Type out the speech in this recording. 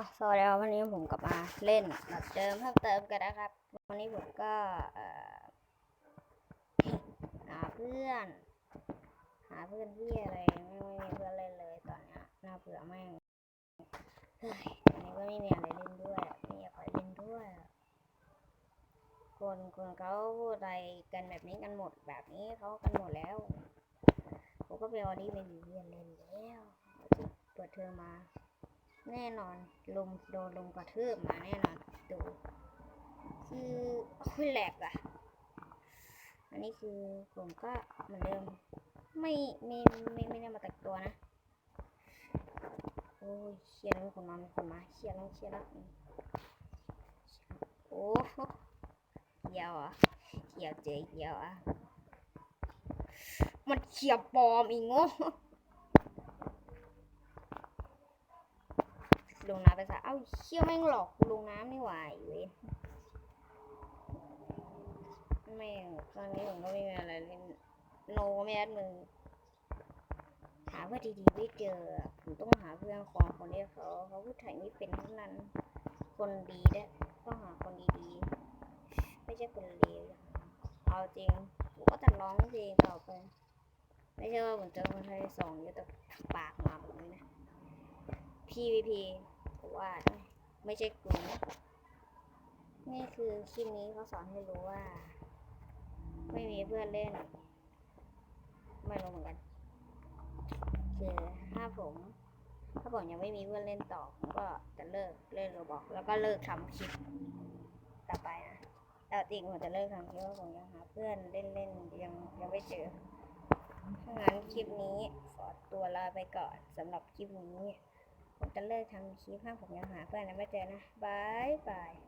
สวัสดีครับวันนี้ผมกลับมาเล่นแบบเดิมเพิ่มเติมกันนะครับ วันนี้ผมก็หาเพื่อน หาเพื่อนที่อะไรไม่ไม่มีเพื่อนเล่นเลยตอนเนี้ยน่าเบื่อแม่งเฮ้ยวันนี้ก็ไม่มีอะไรเล่นด้วยไม่อยากไปเล่นด้วย คนคนเขาพูดอะไรกันแบบนี้กันหมดแบบนี้เขากันหมดแล้วผมก็ไปออดี้ไม่มีเพื่อนเล่นแล้วเปิดเทอมมา แน่นอนลุมโดนลุมกระทืบมาแน่นอนดูคือคุยแหลกอะอันนี้คือผมก็เหมือนเดิมไม่ไม่ไม่ไม่ได้มาแต่งตัวนะโอ้ยเครียดแล้วมีคนมามีคนมาเครียดแล้วเครียดแล้วอืมโอ้โหเขียวอะเขียวเจ๊เขียวอะมันเขียวปลอมอีโง่ ลงน้ำไปซะเอ้าเชี่ยแม่งหลอกกูลงน้ำนี่หว่าเว้ยแม่งตอนนี้ผมก็ไม่มีอะไรเล่นโนไม่ยัดมือหาเพื่อนดีๆไม่เจอผมต้องหาเพื่อนของคนที่เขาเขาพูดไทยไม่เป็นเท่านั้น คนดีด้ต้องหาคนดีๆไม่ใช่คนเลวเอาจริงผมก็จะร้องเพลงต่อไปไม่ใช่ว่าผมเจอคนไทยสองเยอะแต่ปากมาแบบนี้นะ PVP ว่า ไม่ใช่กลุ่มนี่คือคลิปนี้เขาสอนให้รู้ว่า ไม่มีเพื่อนเล่น ไม่รู้เหมือนกัน คือถ้าผม ถ้าผมยังไม่มีเพื่อนเล่นต่อผมก็จะเลิกเล่นโรบอก แล้วก็เลิกทำคลิปต่อไปนะแต่จริงผมจะเลิกทำคลิปเพราะผมยังหาเพื่อนเล่นเล่นยังยังไม่เจอถ้างั้นคลิปนี้ขอตัวลาไปก่อนสำหรับคลิปนี้ ผมจะเลิกทำคลิปห้าผมยังหาเพื่อนแล้วไม่เจอนะบายบาย